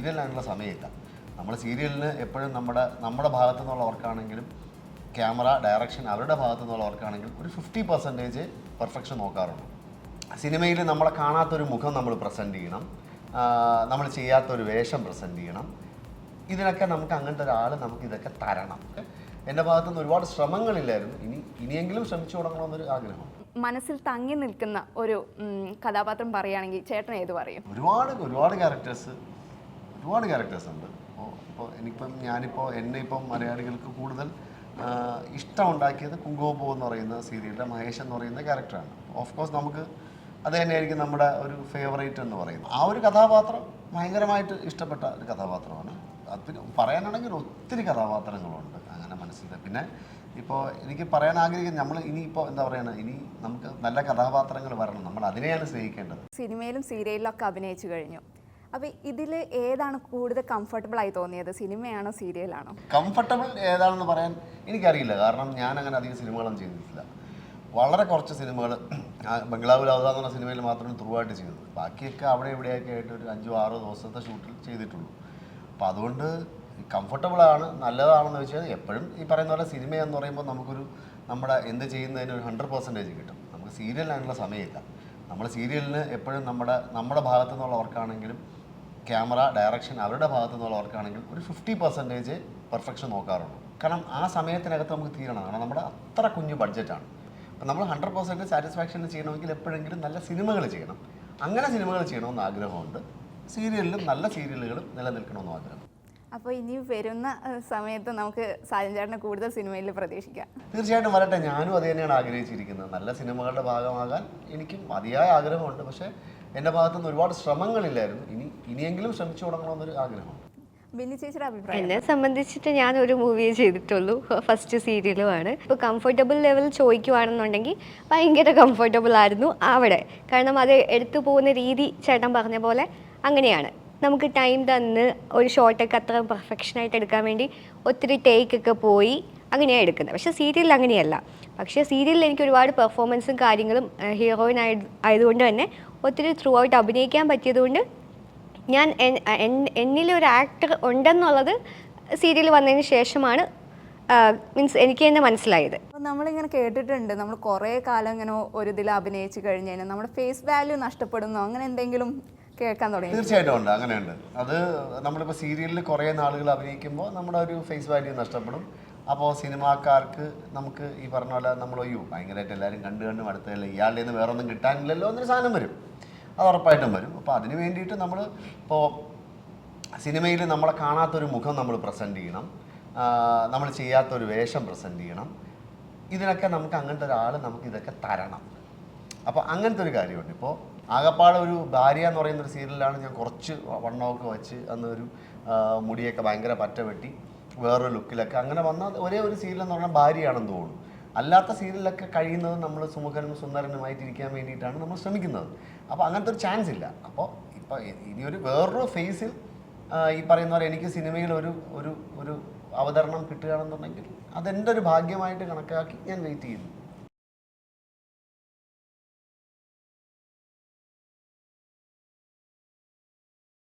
സീരിയലിനുള്ള സമയമില്ല. നമ്മൾ സീരിയലിന് എപ്പോഴും നമ്മുടെ നമ്മുടെ ഭാഗത്തു നിന്നുള്ള വർക്കാണെങ്കിലും ക്യാമറ ഡയറക്ഷൻ അവരുടെ ഭാഗത്തു നിന്നുള്ള വർക്കാണെങ്കിലും ഒരു ഫിഫ്റ്റി പെർസെന്റേജ് പെർഫെക്ഷൻ നോക്കാറുള്ളൂ സിനിമയിൽ നമ്മളെ കാണാത്തൊരു മുഖം നമ്മൾ പ്രസന്റ് ചെയ്യണം. നമ്മൾ ചെയ്യാത്തൊരു വേഷം പ്രസന്റ് ചെയ്യണം. ഇതിനൊക്കെ നമുക്ക് അങ്ങനത്തെ ഒരാൾ നമുക്ക് ഇതൊക്കെ തരണം. എന്റെ ഭാഗത്തുനിന്ന് ഒരുപാട് ശ്രമങ്ങളില്ലായിരുന്നു. ഇനി ഇനിയെങ്കിലും ശ്രമിച്ചു തുടങ്ങണമെന്നൊരു ആഗ്രഹം മനസ്സിൽ തങ്ങി നിൽക്കുന്ന ഒരു കഥാപാത്രം പറയുകയാണെങ്കിൽ ചേട്ടൻ ഏത് പറയും? ഒരുപാട് ഒരുപാട് ക്യാരക്ടേഴ്സ് ഒരുപാട് ക്യാരക്ടേഴ്സ് ഉണ്ട്. അപ്പോൾ ഇപ്പോൾ എനിക്കിപ്പം ഞാനിപ്പോൾ എന്നെ ഇപ്പം മലയാളികൾക്ക് കൂടുതൽ ആ, ഇഷ്ടം ഉണ്ടാക്കിയത് കുങ്കുമപ്പൂ എന്ന് പറയുന്ന സീരിയലിലെ മഹേഷ് എന്ന് പറയുന്ന ക്യാരക്ടറാണ് ഓഫ് കോഴ്സ് നമുക്ക് അത് തന്നെയായിരിക്കും നമ്മുടെ ഒരു ഫേവറേറ്റ് എന്ന് പറയുന്നത്. ആ ഒരു കഥാപാത്രം ഭയങ്കരമായിട്ട് ഇഷ്ടപ്പെട്ട ഒരു കഥാപാത്രമാണ്. അത് പറയാനാണെങ്കിൽ ഒത്തിരി കഥാപാത്രങ്ങളുണ്ട്. അങ്ങനെ മനസ്സിൽ പിന്നെ ഇപ്പോൾ എനിക്ക് പറയാൻ ആഗ്രഹിക്കുന്നത് നമ്മൾ ഇനിയിപ്പോൾ എന്താ പറയുക ഇനി നമുക്ക് നല്ല കഥാപാത്രങ്ങൾ വരണം. നമ്മൾ അതിനെയാണ് സ്നേഹിക്കേണ്ടത്. സിനിമയിലും സീരിയലിലും ഒക്കെ അഭിനയിച്ചു കഴിഞ്ഞു. അപ്പോൾ ഇതിൽ ഏതാണ് കൂടുതൽ കംഫർട്ടബിൾ ആയി തോന്നിയത്? സിനിമയാണോ സീരിയലാണോ? കംഫർട്ടബിൾ ഏതാണെന്ന് പറയാൻ എനിക്കറിയില്ല. കാരണം ഞാൻ അങ്ങനെ അധികം സിനിമകളൊന്നും ചെയ്തിട്ടില്ല. വളരെ കുറച്ച് സിനിമകൾ ബംഗ്ലാവ് ലൗദ എന്ന് പറഞ്ഞ സിനിമയിൽ മാത്രമേ ത്രൂ ആയിട്ട് ചെയ്തത് ബാക്കിയൊക്കെ അവിടെ ഇവിടെയൊക്കെ ആയിട്ട് ഒരു അഞ്ചോ ആറോ ദിവസത്തെ ഷൂട്ടിൽ ചെയ്തിട്ടുള്ളൂ. അപ്പോൾ അതുകൊണ്ട് കംഫർട്ടബിൾ ആണ് നല്ലതാണെന്ന് വെച്ചാൽ എപ്പോഴും ഈ പറയുന്ന പോലെ സിനിമ എന്ന് പറയുമ്പോൾ നമുക്കൊരു നമ്മുടെ എന്ത് ചെയ്യുന്നതിന് ഒരു ഹൺഡ്രഡ് പെർസെന്റേജ് കിട്ടും. നമുക്ക് സീരിയലിനുള്ള സമയമില്ല നമ്മൾ സീരിയലിന് എപ്പോഴും നമ്മുടെ നമ്മുടെ ഭാഗത്തു നിന്നുള്ള വർക്കാണെങ്കിലും ക്യാമറ ഡയറക്ഷൻ അവരുടെ ഭാഗത്തു നിന്നുള്ള വർക്കാണെങ്കിൽ ഒരു ഫിഫ്റ്റി പെർസെന്റേജ് പെർഫെക്ഷൻ നോക്കാറുള്ളൂ. കാരണം ആ സമയത്തിനകത്ത് നമുക്ക് തീരണം. കാരണം നമ്മുടെ അത്ര കുഞ്ഞു ബഡ്ജറ്റാണ് അപ്പം നമ്മൾ ഹൺഡ്രഡ് പെർസെന്റ് സാറ്റിസ്ഫാക്ഷൻ ചെയ്യണമെങ്കിൽ എപ്പോഴെങ്കിലും നല്ല സിനിമകൾ ചെയ്യണം. അങ്ങനെ സിനിമകൾ ചെയ്യണമെന്ന് ആഗ്രഹമുണ്ട്. സീരിയലിലും നല്ല സീരിയലുകളും നിലനിൽക്കണമെന്ന് ആഗ്രഹം അപ്പോൾ ഇനി വരുന്ന സമയത്ത് നമുക്ക് സാജൻ ചേട്ടനെ കൂടുതൽ സിനിമയിൽ പ്രതീക്ഷിക്കാം. തീർച്ചയായിട്ടും വരട്ടെ. ഞാനും അത് തന്നെയാണ് ആഗ്രഹിച്ചിരിക്കുന്നത്. നല്ല സിനിമകളുടെ ഭാഗമാകാൻ എനിക്കും അതിയായ ആഗ്രഹമുണ്ട്. പക്ഷേ എന്റെ ഭാഗത്തുനിന്ന് ഒരുപാട് ശ്രമങ്ങളില്ലായിരുന്നു. ഇനി ഇനിയെങ്കിലും ശ്രമിച്ചു തുടങ്ങണമെന്നൊരു ആഗ്രഹം ബിന്നി ചേച്ചിയുടെ അഭിപ്രായം? എന്നെ സംബന്ധിച്ചിട്ട് ഞാൻ ഒരു മൂവിയെ ചെയ്തിട്ടുള്ളൂ ഫസ്റ്റ് സീരിയലുമാണ് ഇപ്പോൾ കംഫർട്ടബിൾ ലെവൽ ചോദിക്കുവാണെന്നുണ്ടെങ്കിൽ ഭയങ്കര കംഫർട്ടബിൾ ആയിരുന്നു അവിടെ. കാരണം അത് എടുത്തു പോകുന്ന രീതി ചേട്ടൻ പറഞ്ഞ പോലെ അങ്ങനെയാണ്. നമുക്ക് ടൈം തന്ന് ഒരു ഷോട്ടൊക്കെ അത്ര പെർഫെക്ഷനായിട്ട് എടുക്കാൻ വേണ്ടി ഒത്തിരി ടേക്ക് ഒക്കെ പോയി അങ്ങനെയാണ് എടുക്കുന്നത്. പക്ഷേ സീരിയലിൽ അങ്ങനെയല്ല. പക്ഷേ സീരിയലിൽ എനിക്ക് ഒരുപാട് പെർഫോമൻസും കാര്യങ്ങളും ഹീറോയിൻ ആയ ആയതുകൊണ്ട് തന്നെ ഒത്തിരി ത്രൂ ഔട്ട് അഭിനയിക്കാൻ പറ്റിയതുകൊണ്ട് ഞാൻ എന്നിലൊരു ആക്ടർ ഉണ്ടെന്നുള്ളത് സീരിയൽ വന്നതിന് ശേഷമാണ് മീൻസ് എനിക്ക് തന്നെ മനസ്സിലായത്. അപ്പോൾ നമ്മളിങ്ങനെ കേട്ടിട്ടുണ്ട് നമ്മൾ കുറേ കാലം ഇങ്ങനെ ഒരു ഇതിൽ അഭിനയിച്ച് കഴിഞ്ഞ് കഴിഞ്ഞാൽ നമ്മുടെ ഫേസ് വാല്യൂ നഷ്ടപ്പെടുന്നു അങ്ങനെ എന്തെങ്കിലും കേൾക്കാൻ തുടങ്ങി. തീർച്ചയായിട്ടും ഉണ്ട് അങ്ങനെയുണ്ട് അത് നമ്മളിപ്പോൾ സീരിയലിൽ കുറേ നാളുകൾ അഭിനയിക്കുമ്പോൾ നമ്മുടെ ഒരു ഫേസ് വാല്യൂ നഷ്ടപ്പെടും. അപ്പോൾ സിനിമാക്കാർക്ക് നമുക്ക് ഈ പറഞ്ഞ പോലെ നമ്മൾ അയ്യോ ഭയങ്കരമായിട്ട് എല്ലാവരും കണ്ടു കണ്ടും അടുത്തല്ലേ ഇയാളുടെ നിന്ന് വേറൊന്നും കിട്ടാനില്ലല്ലോ എന്നൊരു സാധനം വരും. അത് ഉറപ്പായിട്ടും വരും. അപ്പോൾ അതിന് വേണ്ടിയിട്ട് നമ്മൾ ഇപ്പോൾ സിനിമയിൽ നമ്മളെ കാണാത്തൊരു മുഖം നമ്മൾ പ്രസന്റ് ചെയ്യണം. നമ്മൾ ചെയ്യാത്തൊരു വേഷം പ്രസന്റ് ചെയ്യണം. ഇതിനൊക്കെ നമുക്ക് അങ്ങനത്തെ ഒരാൾ നമുക്ക് ഇതൊക്കെ തരണം. അപ്പോൾ അങ്ങനത്തെ ഒരു കാര്യമുണ്ട്. ഇപ്പോൾ ആകപ്പാടെ ഒരു ഭാര്യ എന്ന് പറയുന്ന ഒരു സീരിയലിലാണ് ഞാൻ കുറച്ച് വണ്ണമൊക്കെ വെച്ച് അന്ന് ഒരു മുടിയൊക്കെ ഭയങ്കര പറ്റ വെട്ടി വേറൊരു ലുക്കിലൊക്കെ അങ്ങനെ വന്ന ഒരേ ഒരു സീരിയൽ എന്ന് പറഞ്ഞാൽ ഭാര്യയാണെന്ന് തോന്നുന്നു. അല്ലാത്ത സീരിയലൊക്കെ കഴിയുന്നത് നമ്മൾ സുമുഖനും സുന്ദരനുമായിട്ട് ഇരിക്കാൻ വേണ്ടിയിട്ടാണ് നമ്മൾ ശ്രമിക്കുന്നത്. അപ്പോൾ അങ്ങനത്തെ ഒരു ചാൻസ് ഇല്ല. അപ്പോൾ ഇപ്പോൾ ഇനി ഒരു വേറൊരു ഫേസിൽ ഈ പറയുന്ന പോലെ എനിക്ക് സിനിമയിൽ ഒരു ഒരു ഒരു അവതരണം കിട്ടുകയാണെന്നുണ്ടെങ്കിൽ അതെന്റെ ഒരു ഭാഗ്യമായിട്ട് കണക്കാക്കി ഞാൻ വെയിറ്റ് ചെയ്യുന്നു.